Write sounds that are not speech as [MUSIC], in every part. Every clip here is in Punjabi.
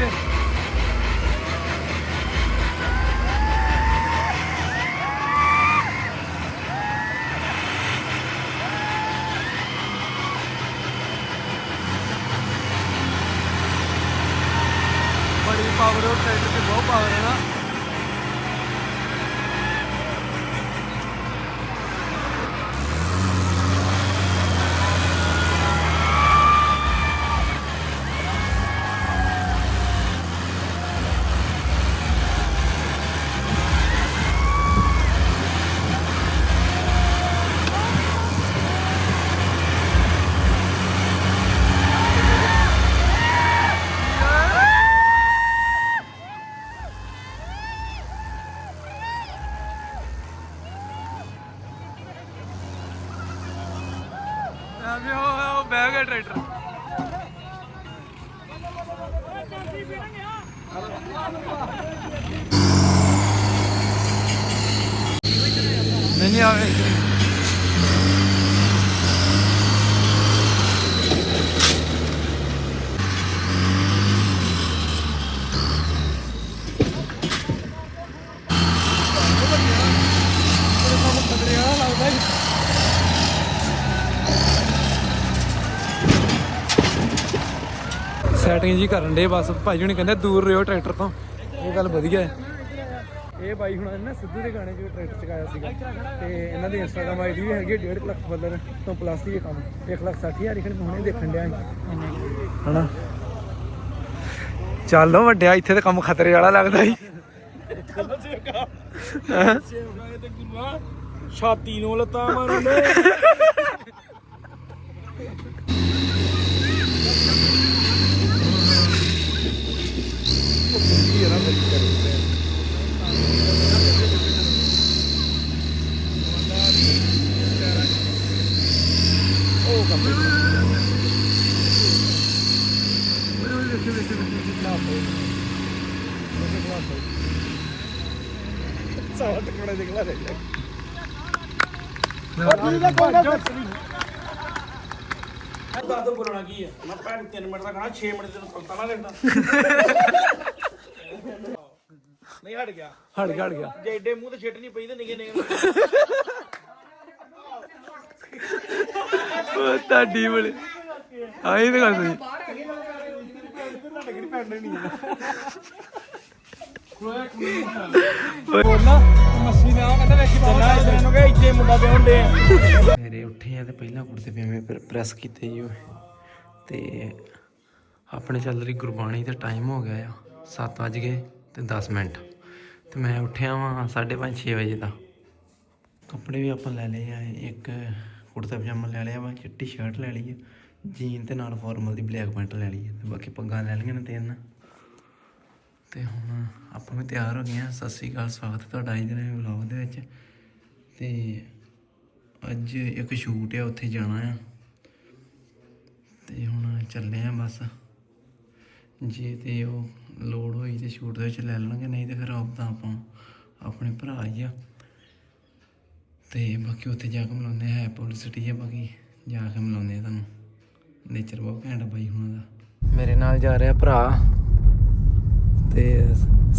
ਲੋਈ ਸੈਟਿੰਗ ਜੀ ਕਰਨ ਦੇ ਬਸ। ਭਾਈ ਹੁਣੀ ਕਹਿੰਦੇ ਦੂਰ ਰਿਓ ਟਰੈਕਟਰ ਤੋਂ। ਇਹ ਗੱਲ ਵਧੀਆ ਹੈ। ਇਹ ਬਾਈ ਹੁਣ ਨਾ ਸਿੱਧੂ ਦੇ ਗਾਣੇ 'ਚ ਟਰੈਕਟਰ ਚਕਾਇਆ ਸੀਗਾ। ਤੇ ਇਹਨਾਂ ਦੀ ਇੰਸਟਾਗ੍ਰam ਆਈਡੀ ਵੀ ਹੈਗੀ 1.5 ਲੱਖ ਫਾਲੋਅਰ ਤੋਂ ਪਲੱਸ ਹੀ ਇਹ ਕੰਮ। 1 ਲੱਖ 60 ਹਜ਼ਾਰ ਹੀ ਹੁਣੇ ਦੇਖਣ ਡਿਆ। ਹਨਾ? ਚੱਲੋ ਵੱਡਿਆ ਇੱਥੇ ਤੇ ਕੰਮ ਖਤਰੇ ਵਾਲਾ ਲੱਗਦਾ ਸੀ ਛਾਤੀ ਨੂੰ ਲੱਤਾਂ ਮਾਰਨ ਦੇ ਸਾਰਾ ਟਕੜਾ ਨਿਕਲਾ ਰਿਹਾ ਦੱਸ ਦੋ ਬੋਲਣਾ ਕੀ ਹੈ ਮੈਂ ਭੈਣ 3 ਮਿੰਟ ਦਾ ਕਹਣਾ 6 ਮਿੰਟ ਤੈਨੂੰ ਕਲਤਾ ਨਾ ਲੈਂਦਾ ਨਹੀਂ ਹਟ ਗਿਆ। ਹਟ ਗਿਆ ਹਟ ਗਿਆ। ਜੇ ਏਡੇ ਮੂੰਹ ਤੇ ਛਿੱਟ ਨਹੀਂ ਪਈ ਤੇ ਨਿਗੇ ਨਿਗੇ ਉਹ ਤੁਹਾਡੀ ਬਲੇ ਆਈ ਤੇ ਗੱਲ ਸਹੀ। ਬੋਲਣਾ ਮੱਛੀ ਕਹਿੰਦਾ ਵੇਖੀ ਨੂੰ ਇੱਥੇ ਮੁੰਡਾ ਆ ਮੇਰੇ ਉੱਠੇ ਆ ਤੇ ਪਹਿਲਾਂ ਕੁੜਤੇ ਪਜਾਮੇ ਫਿਰ ਪ੍ਰੈਸ ਕੀਤੇ ਜੀ ਤੇ ਆਪਣੇ ਚੱਲ ਰਹੀ ਗੁਰਬਾਣੀ ਦਾ ਟਾਈਮ ਹੋ ਗਿਆ ਆ। 7 ਵਜ ਗਏ ਤੇ 10 ਮਿੰਟ। ਤੇ ਮੈਂ ਉੱਠਿਆ ਵਾਂ 5:30 6 ਵਜੇ ਦਾ। ਕੱਪੜੇ ਵੀ ਆਪਾਂ ਲੈ ਲਏ ਆ ਇੱਕ ਕੁੜਤਾ ਪਜਾਮਾ ਲੈ ਲਿਆ ਵਾ ਚਿੱਟੀ ਸ਼ਰਟ ਲੈ ਲਈ ਆ ਜੀਨ ਤੇ ਨਾਲ ਫਾਰਮਲ ਦੀ ਬਲੈਕ ਪੈਂਟ ਲੈ ਲਈ ਤੇ ਬਾਕੀ ਪੱਗਾਂ ਲੈ ਲਈਆਂ ਨੇ ਤਿੰਨ। ਤੇ ਹੁਣ ਆਪਾਂ ਵੀ ਤਿਆਰ ਹੋ ਗਏ ਆ ਸਤਿ ਸ੍ਰੀ ਅਕਾਲ, ਸਵਾਗਤ ਤੁਹਾਡਾ ਅੱਜ ਦੇ ਵਲੌਗ ਦੇ ਵਿੱਚ। ਤੇ ਅੱਜ ਇੱਕ ਸ਼ੂਟ ਆ, ਉੱਥੇ ਜਾਣਾ ਆ। ਤੇ ਹੁਣ ਚੱਲੇ ਆ ਬਸ। ਜੇ ਤੇ ਉਹ ਲੋਡ ਹੋਈ ਤੇ ਸ਼ੂਟ ਦੇ ਵਿੱਚ ਲੈ ਲੈਣਗੇ, ਨਹੀਂ ਤੇ ਫਿਰ ਆਪ ਤਾਂ ਆਪਾਂ ਆਪਣੇ ਭਰਾ ਹੀ ਆ। ਤੇ ਬਾਕੀ ਉੱਥੇ ਜਾ ਕੇ ਮਿਲਾਉਂਦੇ ਆ ਪਬਲਿਸਿਟੀ ਆ ਬਾਕੀ, ਜਾ ਕੇ ਮਿਲਾਉਂਦੇ ਆ ਤੁਹਾਨੂੰ। ਨੇਚਰ ਬਹੁਤ ਘੈਂਟ ਆ ਬਾਈ ਹੁਣਾਂ ਦਾ। ਮੇਰੇ ਨਾਲ ਜਾ ਰਿਹਾ ਭਰਾ।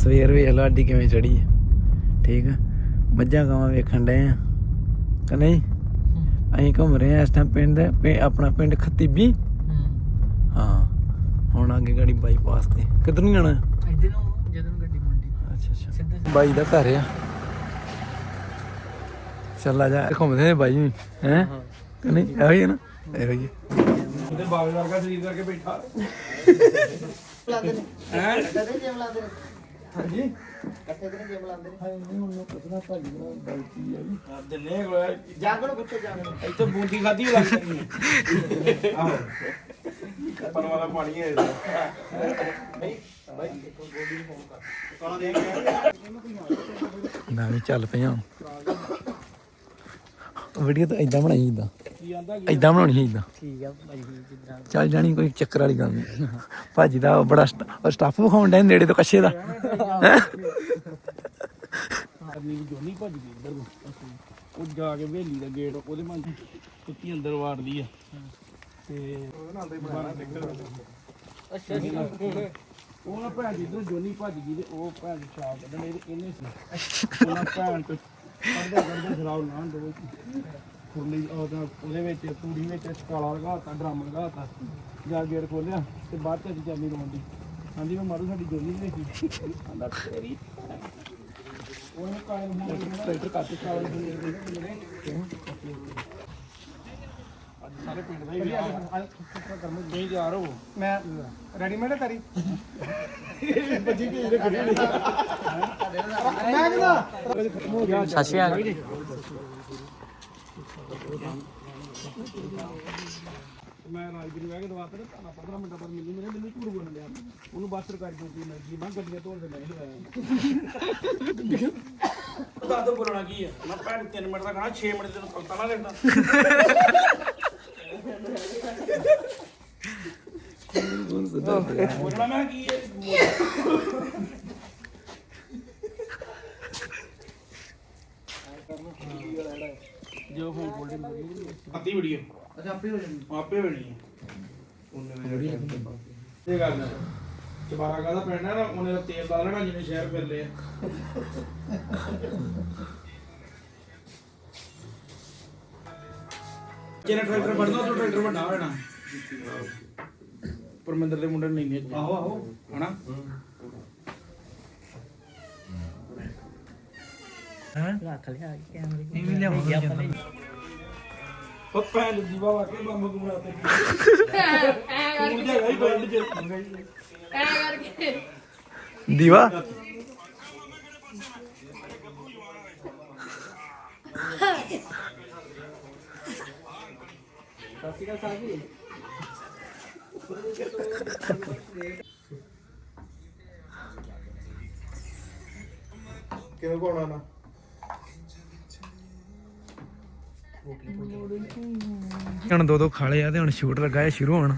ਸਵੇਰ ਵੇਖ ਲਾ ਅੱਡੀ ਕਿਵੇਂ ਚੜੀ ਹੈ ਠੀਕ ਆ? ਮੱਝਾਂ ਗਾਵਾਂ ਵੇਖਣ ਡਏ ਆ। ਕਿ ਨਹੀਂ? ਅਸੀਂ ਘੁੰਮ ਰਹੇ ਆ ਇਸ ਟਾਈਮ ਪਿੰਡ ਪਿੰ- ਆਪਣਾ ਪਿੰਡ ਖਤੀਬੀ। ਹਾਂ। ਹੁਣ ਅੱਗੇ ਗਾੜੀ ਬਾਈਪਾਸ ਤੇ। ਕਿੱਧਰ ਨੂੰ ਜਾਣਾ? ਇੱਧਰ ਨੂੰ ਜਦੋਂ ਗੱਡੀ ਮੁੰਡੀ ਅੱਛਾ ਅੱਛਾ। ਸਿੱਧੇ ਬਾਈ ਦਾ ਘਰ ਆ। ਚੱਲ ਆ ਜਾ ਘੁੰਮਦੇ ਨੇ ਬਾਈ ਵੀ ਹੈ? ਕਿ ਨਹੀਂ? ਇਹੋ ਹੀ ਹੈ ਨਾ? ਇਹੋ ਹੀ ਹੈ। ਉਹਦੇ ਬਾਵੇ ਵਰਗਾ ਸਰੀਰ ਕਰਕੇ ਬੈਠਾ। ਹਾਂਜੀ। ਆ ਦਿਨੇ ਕੋਲ ਜਾਗਣ ਪੁੱਛੋ ਜਾਗਣ ਇੱਥੇ ਬੂੰਦੀ ਖਾਦੀ ਲੱਗ ਜਾਂਦੀ ਆਹੋ। ਪਨ ਵਾਲਾ ਪਾਣੀ ਹੈ ਨਹੀਂ ਬਾਈ ਗੋਡੀ ਫੋਨ ਕਰ। ਕਾਣਾ ਦੇ ਮੈਂ ਵੀ ਚੱਲ ਪਿਆ। ਵੀਡੀਓ ਤਾਂ ਇਦਾਂ ਬਣਾਈ ਇਦਾਂ ਇਦਾਂ ਬਣਾਉਣੀ ਹੈ ਇਦਾਂ ਠੀਕ ਆ ਜਿੱਦਾਂ। ਚੱਲ ਜਾਣੀ ਕੋਈ ਚੱਕਰ ਵਾਲੀ ਗੱਲ ਨਹੀਂ। ਭਾਜੀ ਦਾ ਉਹ ਬੜਾ ਸਟਾਫ ਵਿਖਾਉਣ ਡਿਆ ਨੇੜੇ ਤੋਂ ਕੱਛੇ ਦਾ। ਹੈਂ? ਆਦਮੀ ਦੀ ਜੋਨੀ ਭੱਜ ਗਈ ਇੱਧਰ ਨੂੰ। ਉਹ ਜਾ ਕੇ ਹਵੇਲੀ ਦਾ ਗੇਟ ਉਹਦੇ ਮਨ ਕੁੱਤੀ ਅੰਦਰ ਵਾੜਦੀ ਆ। ਤੇ ਉਹਦੇ ਨਾਲ ਦਾ ਹੀ ਬਣਾਇਆ ਟਰੈਕਟਰ ਅੱਛਾ ਜੀ। ਹੁਣ ਉਹ ਨਾ ਭੈਣ ਜੀ ਇਧਰ ਜੋਨੀ ਭੱਜ ਗਈ ਤੇ ਉਹ ਭੈਣ ਦੀ ਛਾਪ ਕੱਢਣ ਇਹਨੇ ਸੀ। [LAUGHS] ਉਹਨਾਂ ਭੈਣ ਤੋਂ ਕੱਢਦੇ ਕੱਢਦੇ ਸ਼ਰਾਬ ਲਾਂ ਦੋ ਖੁਰਲੀ ਉਹਦਾ ਉਹਦੇ ਵਿੱਚ ਤੂੜੀ ਵਿੱਚ ਕਾਲਾ ਲਗਾਤਾ ਡਰਮ ਲਗਾਤਾ ਜਾ ਗੇਟ ਖੋਲਿਆ ਤੇ ਬਾਅਦ ਚ ਚਾਬੀ ਰੋਂਦੀ ਹਾਂਜੀ ਮੈਂ ਮਾਰੂ ਸਾਡੀ ਜੋਨੀ ਨਹੀਂ ਦੇਖੀ। ਆਂਦਾ ਤੇਰੀ ਉਹਨੇ ਕਾਲੇ ਨੂੰ ਟਰੈਕਟਰ ਕੱਟ ਕਾਲੇ ਨੂੰ। ਅੱਜ ਸਾਰੇ ਪਿੰਡ ਦਾ ਹੀ ਕਰਮ ਨਹੀਂ ਤਿਆਰ ਹੋ? ਮੈਂ ਰੈਡੀਮੇਡ ਕਰੀ ਬੱਜੀ ਕੀ ਇਹਦੇ ਖੜੀ ਨਹੀਂ ਮੈਂ ਕਿਹਾ ਸਤਿ ਸ਼੍ਰੀ ਅਕਾਲ। ਮੈਂ ਰਾਜਗੀਰ ਵਹਿ ਕੇ ਦਵਾਤਾ ਤੇ ਤਾਂ 15 ਮਿੰਟਾਂ ਬਾਅਦ ਮਿਲੀ ਮੇਰੇ ਮੈਨੂੰ ਝੂਠ ਬੋਲਣ ਲਿਆ ਉਹਨੂੰ ਬਸ ਸਰਕਾਰੀ ਡਿਊਟੀ ਮਿਲ ਗਈ ਮੈਂ ਗੱਡੀਆਂ ਧੋਣ ਦੇ ਮੈਂ ਹੀ ਲਵਾਇਆ ਦੱਸ ਦੋ ਬੋਲਣਾ ਕੀ ਹੈ ਮੈਂ ਭੈਣ 3 ਮਿੰਟ ਦਾ ਕਹਣਾ 6 ਮਿੰਟ ਤੈਨੂੰ ਨਾ ਲੱਗਦਾ। ਬੋਲਣਾ ਮੈਂ ਕੀ ਹੈ ਜੋ ਹੁਣ ਗੋਲਡਨ ਬੋਲੀ ਅੱਧੀ ਵੀਡੀਓ ਅੱਛਾ ਆਪੇ ਹੋ ਜਾਣੀ। ਆਪੇ ਹੋਣੀ ਹੈ। ਇਹ ਗੱਲ ਹੈ। ਚਬਾਰਾ ਕਾਦਾ ਪੈਣਾ ਨਾ ਉਹਨੇ ਤਾਂ ਤੇਲ ਲਾ ਲੈਣਾ ਜਿੰਨੇ ਸ਼ਹਿਰ ਫਿਰ ਲਏ ਜਿਹੜਾ ਟਰੈਕਟਰ ਵੱਢਣਾ ਉਹ ਟਰੈਕਟਰ ਵੱਡਾ ਹੋਣਾ ਪਰਮਿੰਦਰ ਦੇ ਮੁੰਡੇ ਨੇ ਨਹੀਂ ਆਹੋ ਆਹੋ। ਹਨਾ? ਇਹ ਵੀ ਲਿਆਵਾਂਗੇ ਉਹ ਭੈਣ ਦੀ ਦੀਵਾ ਵਾ ਕੇ ਬੰਬ ਗੁਮਰਾ ਤੇ ਤੂੰ ਜਗਾ ਹੀ ਬੈਂਡ ਚ। ਐ ਕਰਕੇ। ਦੀਵਾ? ਕਿਵੇਂ ਕੋਣਾ ਨਾ? ਹੁਣ ਦੋ ਦੋ ਖਾਲੇ ਆ ਤੇ ਹੁਣ ਸ਼ੂਟ ਲੱਗਾ ਹੈ ਸ਼ੁਰੂ ਹੋਣ।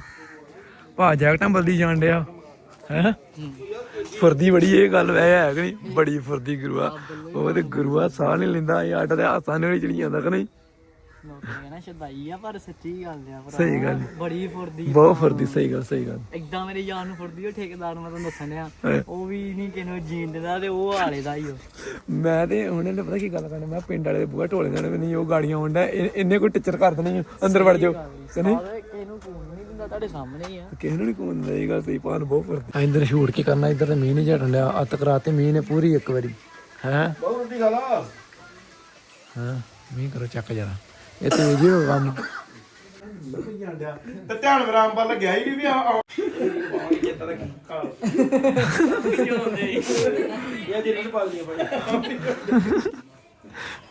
ਭਾ ਜੈਕਟਾਂ ਬਲਦੀ ਜਾਣ ਡਿਆ। ਹੈ? ਫੁਰਦੀ ਬੜੀ ਇਹ ਗੱਲ ਵੈ ਹੈ ਕਿ ਨਹੀਂ? ਬੜੀ ਫੁਰਦੀ ਗੁਰੂਆ। ਉਹ ਤੇ ਗੁਰੂਆ ਸਾਹ ਨਹੀਂ ਲੈਂਦਾ ਇਹ ਆਟਾ ਤੇ ਹਾਸਾਂ ਨੇ ਚੜੀ ਜਾਂਦਾ ਕਿ ਨਹੀਂ? ਲੋਕਾਂ ਨਾ ਸ਼ਦਾਈ ਆ ਪਰ ਸੱਚੀ ਗੱਲ ਆ ਭਰਾ ਸਹੀ ਗੱਲ ਬੜੀ ਫੁਰਦੀ ਬਹੁਤ ਫੁਰਦੀ ਸਹੀ ਗੱਲ ਸਹੀ ਗੱਲ। ਇਦਾਂ ਮੇਰੇ ਯਾਰ ਨੂੰ ਫੁਰਦੀ ਉਹ ਠੇਕੇਦਾਰ ਨੂੰ ਮੈਂ ਤੁਹਾਨੂੰ ਦੱਸਣ ਆ ਹਾਂ। ਉਹ ਵੀ ਨਹੀਂ ਕਿਸੇ ਨੂੰ ਜੀਣ ਦਿੰਦਾ ਤੇ ਉਹ ਹਾਲੇ ਦਾ ਹੀ ਉਹ ਮੈਂ ਤੇ ਹੁਣ ਇਹਨੇ ਪਤਾ ਕੀ ਗੱਲ ਕਰਨੀ ਮੈਂ ਪਿੰਡ ਵਾਲੇ ਦੇ ਬੂਹਾ ਢੋਲੇ ਜਾਣੇ ਵੀ ਨਹੀਂ ਉਹ ਗਾੜੀਆਂ ਆਉਂਦਾ ਇਹਨੇ ਕੋਈ ਟੀਚਰ ਕਰ ਦੇਣੀ ਆ, ਅੰਦਰ ਵੜ ਜਾਓ ਕਿ ਨਹੀਂ ਸਾਰੇ ਕਿਸੇ ਨੂੰ ਫੋਨ ਨਹੀਂ ਦਿੰਦਾ ਤੁਹਾਡੇ ਸਾਹਮਣੇ ਹੀ ਆ। ਕਿਸੇ ਨੂੰ ਨਹੀਂ ਕੋਣ ਇਹ ਗੱਲ ਸਹੀ ਪਾਨ ਬਹੁਤ ਫ਼ਰਕ ਇੰਦਰ ਸ਼ੂਟ ਕੀ ਕਰਨਾ ਇੱਧਰ ਤੇ ਮੀਂਹ ਨਹੀਂ ਝੜਨ ਲਿਆ ਅੱਤ ਕਰਾਤੇ ਮੀਂਹ ਨੇ ਪੂਰੀ ਇੱਕ ਵਾਰੀ। ਹੈ? ਬਹੁਤ ਰੋਟੀ ਖਾ ਲਾ ਹਾਂ ਮੀਂਹ ਕਰੋ ਚੱਕ ਜਰਾ। ਇਹ ਤੇ ਜੀ ਹੋ ਕੰਮ। ਤੇ ਧਿਆਨ ਵਿਰਾਮ ਵੱਲ ਗਿਆ ਹੀ ਨਹੀਂ ਵੀ ਆ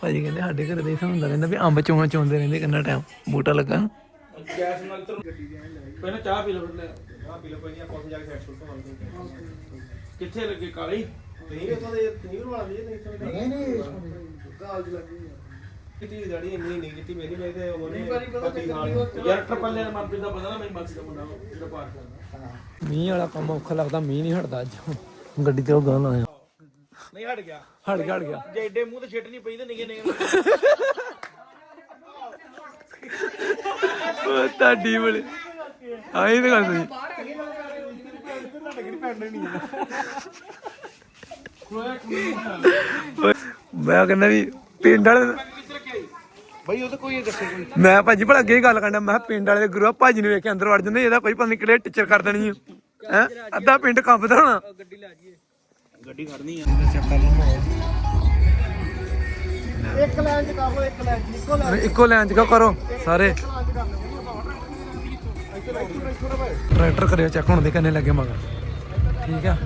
ਭਾਜੀ ਕਹਿੰਦੇ ਸਾਡੇ ਘਰੇ ਦੇ ਹੁੰਦਾ ਰਹਿੰਦਾ ਵੀ ਅੰਬ ਚੋਂ ਚੋਂਦੇ ਰਹਿੰਦੇ ਕਿੰਨਾ ਟਾਈਮ ਬੂਟਾ ਲੱਗਾ। ਗੈਸ ਨਾਲ ਤਰ ਗੱਡੀ ਦੇ ਪਹਿਲਾਂ ਚਾਹ ਪੀ ਲਓ ਫਿਰ ਚਾਹ ਪੀ ਲਓ ਕੋਈ ਨਹੀਂ ਆਪਾਂ ਜਾ ਕੇ ਸੈਟ ਸੁੱਟ ਕਿੱਥੇ ਲੱਗੇ ਕਾਲੀ? ਨਹੀਂ ਦੇ ਨਹੀਂ ਵਾਲਾ ਵੀ ਨਹੀਂ ਨਹੀਂ ਗਾਲ ਦੀ ਲੱਗੀ ਕਿਤੀ ਜੜੀ ਇੰਨੀ ਨਹੀਂ ਕੀਤੀ ਮੇਰੀ ਮੈਂ ਤੇ ਉਹਨੇ ਪੱਤੀ ਨਾਲ ਯਾਰ ਟਰਪੱਲੇ ਮਨਪ੍ਰੀਤ ਦਾ ਪਤਾ ਨਾ ਮੈਂ ਮਕਸਦ ਦਾ ਮੁੰਡਾ ਜਿਹੜਾ ਪਾਰ ਕਰਦਾ ਮੀਂਹ ਵਾਲਾ ਕੰਮ ਔਖਾ ਲੱਗਦਾ ਮੀਂਹ ਨਹੀਂ ਹਟਦਾ ਅੱਜ। ਗੱਡੀ ਤੇ ਉਹ ਗਾਂ ਲਾਇਆ। ਨਹੀਂ ਹਟ ਗਿਆ। ਹਟ ਗਿਆ ਹਟ ਗਿਆ। ਜੇ ਏਡੇ ਮੂੰਹ ਤੇ ਛਿੱਟ ਨਹੀਂ ਪਈ ਤੇ ਨਿਗੇ ਨਿਗੇ ਉਹ ਤੁਹਾਡੀ ਬਲੇ ਆਈ ਤਾਂ ਗੱਲ ਸਹੀ। ਮੈਂ ਕਹਿੰਦਾ ਵੀ ਪਿੰਡ ਵਾਲੇ ਬਈ ਉਹ ਤਾਂ ਕੋਈ ਦੱਸੇ ਕੋਈ। ਮੈਂ ਭਾਜੀ ਭਲਾ ਅੱਗੇ ਹੀ ਗੱਲ ਕਰਨਾ ਮੈਂ ਕਿਹਾ ਪਿੰਡ ਵਾਲੇ ਦੇ ਗੁਰੂ ਆ ਭਾਜੀ ਨੂੰ ਵੇਖ ਕੇ ਅੰਦਰ ਵੜ ਜਾਂਦੇ ਇਹਦਾ ਕੋਈ ਪਤਾ ਨਹੀਂ ਕਿਹੜੇ ਟੀਚਰ ਕਰ ਦੇਣੀ ਹੈ ਹੈ? ਅੱਧਾ ਪਿੰਡ ਕੰਬਦਾ ਹੋਣਾ। ਗੱਡੀ ਖੜਨੀ ਆ। ਇੱਕ ਲਾਈਨ ਚ ਕਰ ਲਓ ਇੱਕ ਲਾਈਨ ਚ ਇੱਕੋ ਲਾਈਨ ਇੱਕੋ ਲਾਈਨ ਚ ਕਿਉਂ ਕਰੋ? ਸਾਰੇ। ਚ ਕਰ। ਲਓ ਇੱਥੇ ਬੈਠੋ ਬੈਠੋ ਨਾ ਭਾਈ ਟਰੈਕਟਰ ਕਰਿਓ ਚੈੱਕ ਹੁਣ ਦੇ ਕੰਨੇ ਲੱਗੇ ਮਗਰ। ਠੀਕ ਆ?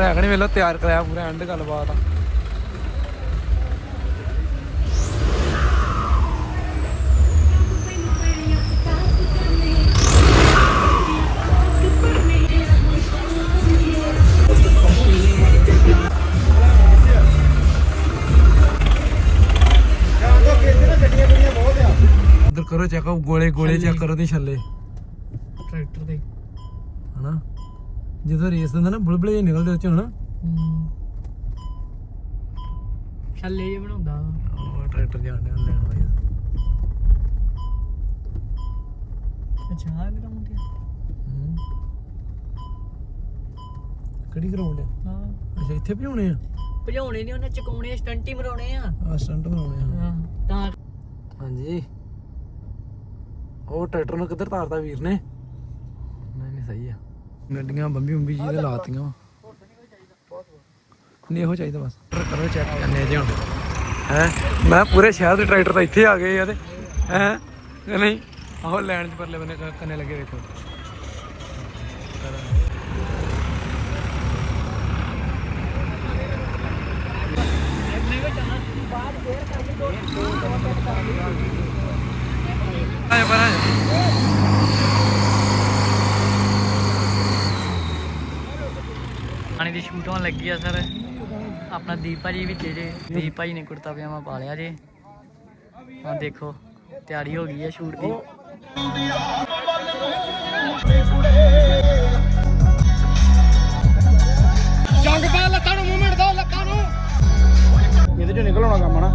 ਟਰੈਕਟਰ ਹੈਗਾ ਤਿਆਰ ਕਰਾਇਆ ਪੂਰਾ ਐਂਡ ਗੱਲਬਾਤ। ਆ ਕਰੋ ਚੈੱਕ ਗੋਲੇ ਗੋਲੇ ਚੈੱਕ ਕਰੋ ਤੇ ਛੱਲੇ। ਜਦੋਂ ਰੇਸ ਦਿੰਦਾ ਨਾ ਬੁਲਬੁਲੇ ਜਿਹੇ ਨਿਕਲਦੇ ਉਹ ਚੋਂ ਹਨਾ। ਛੱਲੇ ਜੇ ਬਣਾਉਂਦਾ। ਉਹ ਟਰੈਕਟਰ ਜਾਣ ਡਿਆ ਲੈਣ ਵਾਲੀ ਅੱਛਾ ਆ। ਗਰਾਉਂਡ ਤੇ ਕਿਹੜੀ ਗਰਾਊਂਡ ਆ? ਹਾਂ। ਅੱਛਾ ਇੱਥੇ ਭਜਾਉਣੇ ਆ? ਭਜਾਉਣੇ ਨਹੀਂ ਉਹਨੇ ਚਕਾਉਣੇ ਸਟੰਟ ਹੀ ਮਰਾਉਣੇ ਆ। ਆ ਸਟੰਟ ਬਣਾਉਣੇ ਆ। ਹਾਂ ਤਾਂ ਹਾਂਜੀ। ਉਹ ਟਰੈਕਟਰ ਨੂੰ ਕਿੱਧਰ ਤਾਰਦਾ ਵੀਰ ਨੇ? ਨਹੀਂ ਨਹੀਂ ਸਹੀ ਆ। ਗੱਡੀਆਂ ਬੰਬੀ ਬੰਬੀ ਜੀ ਤੇ ਲਾਤੀਆਂ ਨਹੀਂ, ਇਹੋ ਚਾਹੀਦਾ ਬਸ। ਕਰੋ ਚੈੱਕ ਕਰਨੇ ਜੇ ਹੁਣ। ਹੈ? ਮੈਂ ਪੂਰੇ ਸ਼ਹਿਰ ਦੇ ਟਰੈਕਟਰ ਤਾਂ ਇੱਥੇ ਆ ਗਏ ਆ ਤੇ। ਹੈ? ਨਹੀਂ? ਆਹੋ ਲੈਣ ਚ ਪਰਲੇ ਬੰਨੇ ਕ- ਕੰਨੇ ਲੱਗੇ ਵੇਖੋ ਆਏ ਬਣਾ ਪਾਣੀ ਦੀ ਸ਼ੂਟ ਹੋਣ ਲੱਗੀ ਆ ਸਰ। ਆਪਣਾ ਦੀਪ ਭਾਜੀ ਵਿੱਚ ਜੇ ਦੀਪ ਭਾਜੀ ਨੇ ਕੁੜਤਾ ਪਜਾਮਾ ਪਾ ਲਿਆ ਜੇ। ਹਾਂ ਦੇਖੋ ਤਿਆਰੀ ਹੋ ਗਈ ਹੈ ਸ਼ੂਟ ਦੀ। ਇਹਦੇ ਚੋਂ ਨਿਕਲ ਆਉਣਾ ਕੰਮ ਨਾ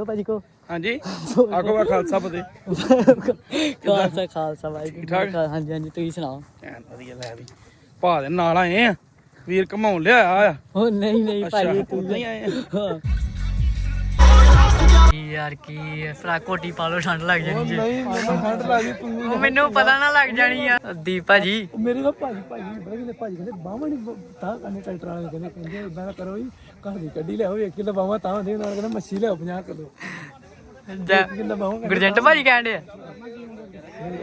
ਬੋਲੋ ਭਾਜੀ ਕੋ। ਹਾਂਜੀ। ਆਖੋ ਵਾ ਖਾਲਸਾ ਫਤਿਹ ਖਾਲਸਾ ਖਾਲਸਾ ਭਾਈ ਠਾਕ? ਹਾਂਜੀ ਹਾਂਜੀ ਤੁਸੀਂ ਸੁਣਾਓ? ਐਨ ਵਧੀਆ ਲੈ ਵੀ। ਭਾ ਦੇ ਨਾਲ ਆਏ ਆ। ਵੀਰ ਘਮਾਉਣ ਲਿਆ ਆ ਉਹ ਨਹੀਂ ਨਹੀਂ ਭਾਜੀ ਤੂੰ ਨਹੀਂ ਆਏ ਆ। ਹਾਂ। ਕੀ ਯਾਰ ਕੀ ਫਰਾਕ ਕੋਟੀ ਪਾ ਲਓ ਠੰਡ ਲੱਗ ਜਾਣੀ ਜੇ। ਮੈਨੂੰ ਠੰਡ ਲੱਗੀ ਤੂੰ ਉਹ ਮੈਨੂੰ ਪਤਾ ਨਾ ਲੱਗ ਜਾਣੀ ਆ। ਦੀਪ ਭਾਜੀ। ਮੇਰੇ ਨਾਲ ਭਾਜੀ ਭਾਜੀ ਬੜਾ ਕਹਿੰਦੇ ਭਾਜੀ ਕਹਿੰਦੇ ਬਾਹਾਂ ਨਹੀਂ ਤਾਂ ਕੰਨੇ ਟਰੈਕਟਰ ਵਾਲੇ ਕਹਿੰਦੇ ਕਹਿੰਦੇ ਇਦਾਂ ਨਾ ਕਰੋ ਜੀ। ਘਰ ਦੀ ਕੱਢੀ ਲਿਆਓ ਇੱਕ ਕਿਲੋ ਬਾਹਾਂ ਤਾਂ ਦੇ ਨਾਲ ਕਹਿੰਦਾ ਮੱਛੀ ਲਿਆਓ 50 ਕਿਲੋ। ਜੈ- ਕਿਲੋ ਗੁਰਜੰਟ ਭਾਜੀ ਕਹਿੰਦੇ ਆ?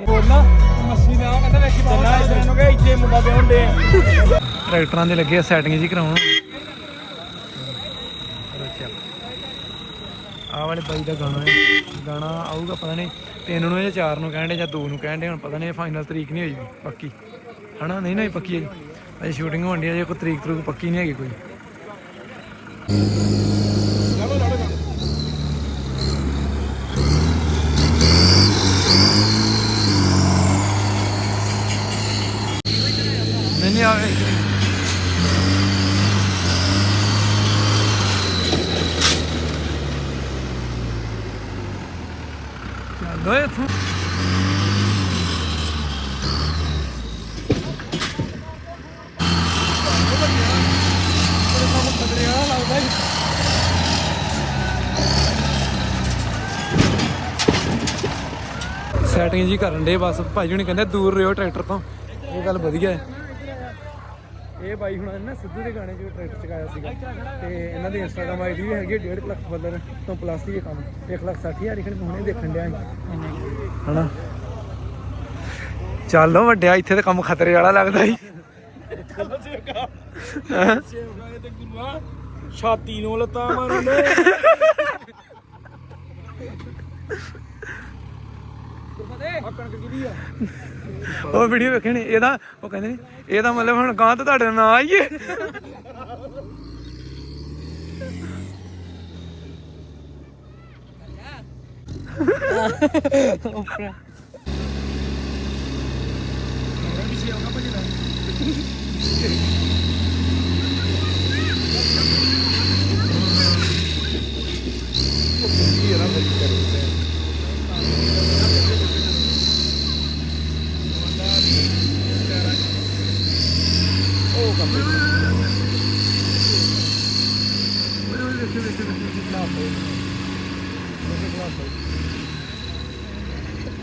ਬੋਲਣਾ ਮੱਛੀ ਆ ਕਹਿੰਦਾ ਵੇਖੀ ਇਦਾਂ ਨੂੰ ਕਿ ਇੱਥੇ ਮੁੰਡਾ ਵਿਆਹੁੰਦੇ ਆ ਟਰੈਕਟਰਾਂ ਦੇ ਲੱਗੇ ਸੈਟਿੰਗ ਜੀ ਕਰਾਉਣ। ਆ ਵਾਲੇ ਬਾਈ ਦਾ ਗਾਣਾ ਹੈ। ਗਾਣਾ ਆਊਗਾ ਪਤਾ ਨਹੀਂ ਤਿੰਨ ਨੂੰ ਜਾਂ ਚਾਰ ਨੂੰ ਕਹਿੰਦੇ ਜਾਂ ਦੋ ਨੂੰ ਕਹਿੰਦੇ ਹੁਣ ਪਤਾ ਨਹੀਂ ਫਾਈਨਲ ਤਰੀਕ ਨਹੀਂ ਹੋਈ ਪੱਕੀ। ਹਨਾ? ਨਹੀਂ ਨਹੀਂ ਪੱਕੀ ਹੈ ਅਜੇ ਸ਼ੂਟਿੰਗ ਹੋਣ ਦੀ ਅਜੇ ਕੋਈ ਤਰੀਕ ਤਰੂਕ ਪੱਕੀ ਨਹੀਂ ਹੈਗੀ ਕੋਈ। ਨਹੀਂ ਨਹੀਂ ਆ ਚੱਲ ਓਏ ਇੱਥੋਂ ਸੈਟਿੰਗ ਜੀ ਕਰਨ ਦੇ ਬਸ। ਭਾਈ ਹੁਣੀ ਕਹਿੰਦੇ ਦੂਰ ਰਿਓ ਟਰੈਕਟਰ ਤੋਂ। ਇਹ ਗੱਲ ਵਧੀਆ ਹੈ। ਇਹ ਬਾਈ ਹੁਣਾਂ ਨੇ ਸਿੱਧੂ ਦੇ ਗਾਣੇ 'ਚ ਟਰੈਕਟਰ ਚਕਾਇਆ ਸੀਗਾ। ਤੇ ਇਹਨਾਂ ਦੀ ਇੰਸਟਾਗ੍ਰam ਆਈਡੀ ਵੀ ਹੈਗੀ 1.5 ਲੱਖ ਫਾਲੋਅਰ ਤੋਂ ਪਲੱਸ ਹੀ ਕੰਮ। 1 ਲੱਖ 60 ਹਜ਼ਾਰ ਇਹਨਾਂ ਹੁਣੇ ਦੇਖਣ ਡਿਆ। ਹਨਾ? ਚੱਲੋ ਵੱਡਿਆ ਇੱਥੇ ਤੇ ਕੰਮ ਖਤਰੇ ਵਾਲਾ ਲੱਗਦਾ ਹੈਂ? ਤੇ ਗੁਰੂਆ। ਛਾਤੀ ਨੂੰ ਲੱਤਾਂ ਮਾਰਨ ਦੇ। ਉਹ ਵੀਡੀਓ ਵੇਖੇ ਨੇ ਇਹਦਾ ਉਹ ਕਹਿੰਦੇ ਨੇ ਇਹਦਾ ਮਤਲਬ ਹੁਣ ਗਾਂ ਤੋਂ ਤੁਹਾਡੇ ਨਾਲ ਆਈਏ।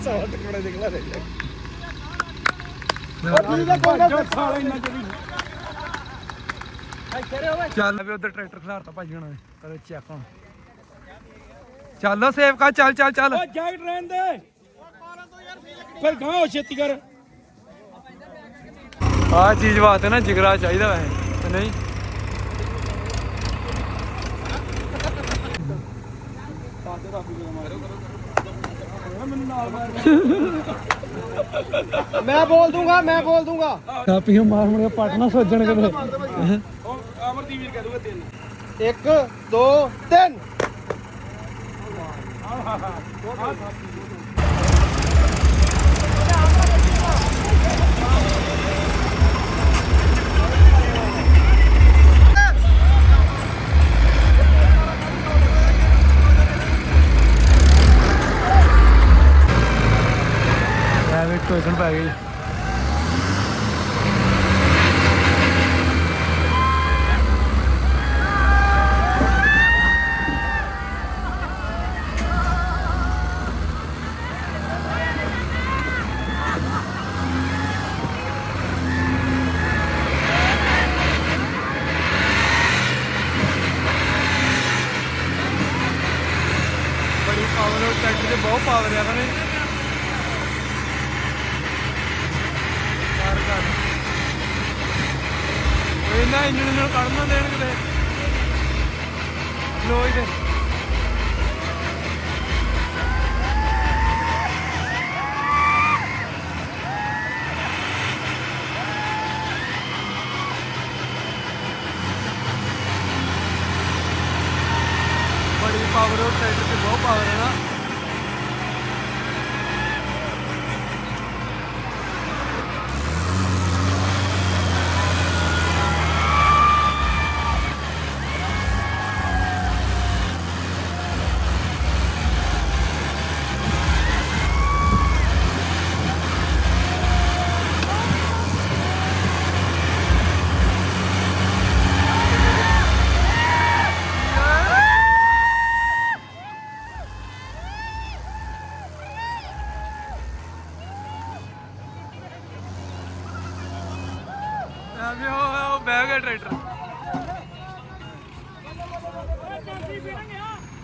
ਸਾਲਾ ਟਕੜਾ ਨਿਕਲਾ ਰਹਿ ਗਿਆ ਉਹ ਠੀਕ ਆ ਕੋਈ ਨਾ ਸਾਲਾ ਇੰਨਾ ਚੜੀ ਚੱਲ। ਵੀ ਉਧਰ ਟਰੈਕਟਰ ਖਿਲਾਰਤਾ ਭਾਜੀ ਹੁਣਾਂ ਨੇ ਕਰੋ ਚੈੱਕ ਹੁਣ। ਚੱਲੋ ਸੇਵਕਾ ਚੱਲ ਚੱਲ ਚੱਲ। ਓ ਜੈਕਟ ਰਹਿਣ ਦੇ ਫਿਰ ਗਾਂ ਹੋ ਛੇਤੀ ਕਰ। ਆਹ ਚੀਜ਼ ਵਾਸਤੇ ਨਾ ਜਿਗਰਾ ਚਾਹੀਦਾ ਵੈਸੇ ਤੇ ਨਹੀਂ। ਮੈਂ ਬੋਲ ਦੂੰਗਾ ਮੈਂ ਬੋਲ ਦੂੰਗਾ। ਕਾਪੀਆਂ ਮਾਰ ਮੁੜ ਕੇ ਪੱਟ ਨਾ ਸੋਜਣ ਕਿਤੇ। ਉਹ ਅਮਰਦੀਪ ਵੀਰ ਕਹਿ ਦੂਗਾ ਤਿੰਨ। 1 2 3 ਆਹ। ਆਹ ਆਹ। ਬੜੀ ਪਾਵਰ ਉਹ ਟਰੈਕਟਰ ਤੇ ਬਹੁਤ ਪਾਵਰ ਆ ਕਹਿੰਦੇ ਕਰ ਕਰ ਉਹ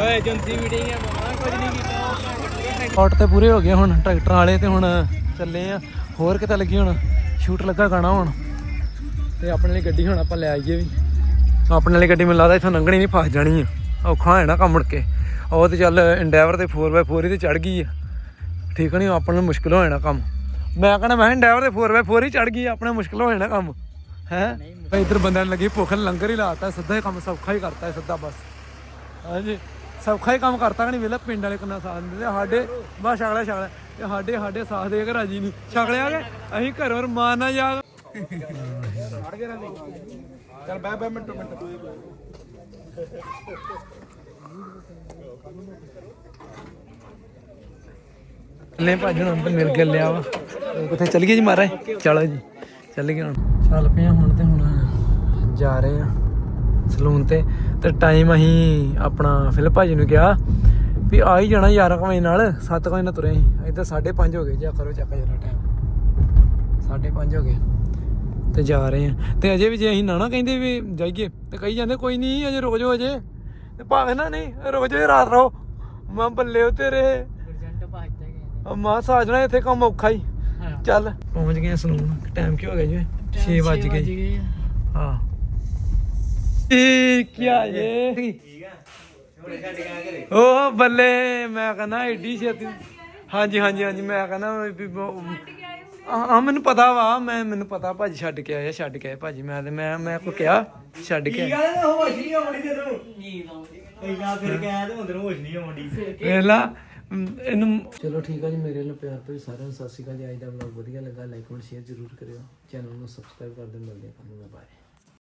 ਓਏ ਏਜੰਸੀ ਮੀਟਿੰਗ ਹੈ ਮਮਾ ਕੁਝ ਨਹੀਂ ਕੀਤਾ ਸ਼ਾਟ ਤੇ ਪੂਰੇ ਹੋ ਗਏ ਹੁਣ ਟਰੈਕਟਰ ਵਾਲੇ ਤੇ ਹੁਣ ਚੱਲੇ ਆ। ਹੋਰ ਕਿਤੇ ਲੱਗੀ ਹੁਣ? ਸ਼ੂਟ ਲੱਗਾ ਗਾਣਾ ਹੁਣ? ਤੇ ਆਪਣੇ ਲਈ ਗੱਡੀ ਹੁਣ ਆਪਾਂ ਲੈ ਆਈਏ ਵੀ। ਆਪਣੇ ਵਾਲੀ ਗੱਡੀ ਮੈਨੂੰ ਲੱਗਦਾ ਇੱਥੋਂ ਲੰਘਣੀ ਨਹੀਂ ਫਸ ਜਾਣੀ ਆ। ਔਖਾ ਹੋ ਜਾਣਾ ਕੰਮ ਮੁੜ ਕੇ। ਉਹ ਤੇ ਚੱਲ ਇੰਡਾਈਵਰ ਤੇ 4x4 ਹੀ ਤੇ ਚੜ ਗਈ ਆ। ਠੀਕ ਨਹੀਂ ਆਪਾਂ ਨੂੰ ਮੁਸ਼ਕਿਲ ਹੋ ਜਾਣਾ ਕੰਮ। ਮੈਂ ਕਹਿੰਦਾ ਮੈਂ ਇੰਡਾਈਵਰ ਤੇ 4x4 ਹੀ ਚੜ ਗਈ ਆਪਣੇ ਮੁਸ਼ਕਿਲ ਹੋ ਜਾਣਾ ਕੰਮ। ਹੈ? ਇਧਰ ਬੰਦਿਆਂ ਲੱਗੀ ਭੁੱਖ ਲੰਗਰ ਹੀ ਲਾਤਾ ਸਿੱਧਾ ਹੀ ਕੰਮ ਸੌਖਾ ਹੀ ਕਰਤਾ ਸਿੱਧਾ ਬਸ। ਹਾਂਜੀ ਸੌਖਾ ਹੀ ਕੰਮ ਕਰਤਾ ਨਹੀਂ ਵੇਲਾ ਪਿੰਡ ਵਾਲੇ ਕਿੰਨਾ ਸਾਥ ਦਿੰਦੇ। ਸਾਡੇ ਬਸ ਛਕਲਿਆ ਛਕਲਿਆ ਇਹ ਸਾਡੇ ਸਾਡੇ ਸਾਥ ਦੇ ਕੇ ਰਾਜੀ ਨਹੀਂ। ਛਕਲਿਆ ਕੇ ਅਸੀਂ ਘਰੋਂ ਰਮਾਨ ਨਾ ਜਾ ਚੱਲ ਬੈ ਬੈ ਮਿੰਟ ਮਿੰਟ। ਲੈ ਭਾਜਣ ਹੁਣ ਤੇ ਮਿਲ ਕੇ ਲਿਆ ਵਾ। ਕਿੱਥੇ ਚੱਲ ਗਏ ਜੀ ਮਾਰਾ ਚਲੋ ਜੀ ਚੱਲ ਗਏ ਹੁਣ। ਚੱਲ ਪਏ ਆ ਹੁਣ ਤੇ ਹੁਣ। ਜਾ ਰਹੇ ਆ ਸਲੂਨ ਤੇ ਤੇ ਟਾਈਮ ਅਸੀਂ ਆਪਣਾ ਫਿਲ ਭਾਜੀ ਨੂੰ ਕਿਹਾ ਵੀ ਆ ਹੀ ਜਾਣਾ 11 ਕੁ ਵਜੇ ਨਾਲ 7 ਵਜੇ ਨਾਲ ਤੁਰੇ ਸੀ ਇੱਧਰ 5:30 ਹੋ ਗਏ ਜਾ ਕਰੋ ਚੱਕ ਜਰਾ ਟਾਈਮ 5:30 ਹੋ ਗਏ ਤੇ ਜਾ ਰਹੇ ਆ। ਤੇ ਅਜੇ ਵੀ ਜੇ ਅਸੀਂ ਨਾ ਨਾ ਕਹਿੰਦੇ ਵੀ ਜਾਈਏ ਤੇ ਕਹੀ ਜਾਂਦੇ ਕੋਈ ਨਹੀਂ ਅਜੇ ਰੋਜ਼ ਹੋ ਅਜੇ। ਤੇ ਭਾਵੇਂ ਨਾ ਨਹੀਂ ਰੋਜ਼ ਹੀ ਰਾਤ ਰਹੋ। ਮੈਂ ਬੱਲੇ ਹੋ ਤੇਰੇ। ਮਾਂ ਸਾਜਣਾ ਇੱਥੇ ਕੰਮ ਔਖਾ ਹੀ। ਹਾਂ। ਚੱਲ ਪਹੁੰਚ ਗਏ ਸਲੂਨ। ਟਾਈਮ ਕੀ ਹੋ ਗਿਆ ਜੀ? 6 ਵਜ ਗਏ। ਹਾਂ। ਇਹ ਆ ਇਹ ਉਹ ਬੱਲੇ, ਮੈਂ ਕਹਿੰਦਾ ਏਡੀ ਛੇਤੀ। ਹਾਂਜੀ ਹਾਂਜੀ ਹਾਂਜੀ, ਮੈਂ ਕਹਿੰਦਾ ਵੀ ਬਹੁ- ਹਾਂ ਮੈਨੂੰ ਪਤਾ ਵਾ, ਮੈਂ, ਮੈਨੂੰ ਪਤਾ ਭਾਜੀ ਛੱਡ ਕੇ ਆਇਆ, ਛੱਡ ਕੇ ਆਏ ਭਾਜੀ। ਮੈਂ ਤੇ ਮੈਂ ਮੈਂ ਕੋ ਕਿਹਾ, ਛੱਡ ਕੇ ਆਏ। ਹੋਸ਼ ਨਹੀਂ ਆਉਣੀ ਤੈਨੂੰ ਨੀਂਦ ਆਉਂਦੀ ਪਹਿਲਾਂ ਫਿਰ ਕਹਿਆ ਤੇ ਹੁੰਦੇ ਨੂੰ ਹੋਸ਼ ਨਹੀਂ ਆਉਂਦੀ ਵੇਲਾ ਇਹਨੂੰ ਚਲੋ ਠੀਕ ਆ ਜੀ, ਮੇਰੇ ਨਾਲ ਪਿਆਰ ਭਰੀ ਸਾਰਿਆਂ ਨੂੰ ਸਤਿ ਸ਼੍ਰੀ ਅਕਾਲ ਜੀ। ਅੱਜ ਦਾ ਵਲੌਗ ਵਧੀਆ ਲੱਗਾ ਲਾਈਕ ਕਮੈਂਟ ਸ਼ੇਅਰ ਜ਼ਰੂਰ ਕਰਿਓ। ਚੈਨਲ ਨੂੰ ਸਬਸਕ੍ਰਾਈਬ ਕਰ ਦਿਓ, ਮਿਲਦੇ ਹਾਂ ਕੱਲ੍ਹ ਨੂੰ ਬਾਏ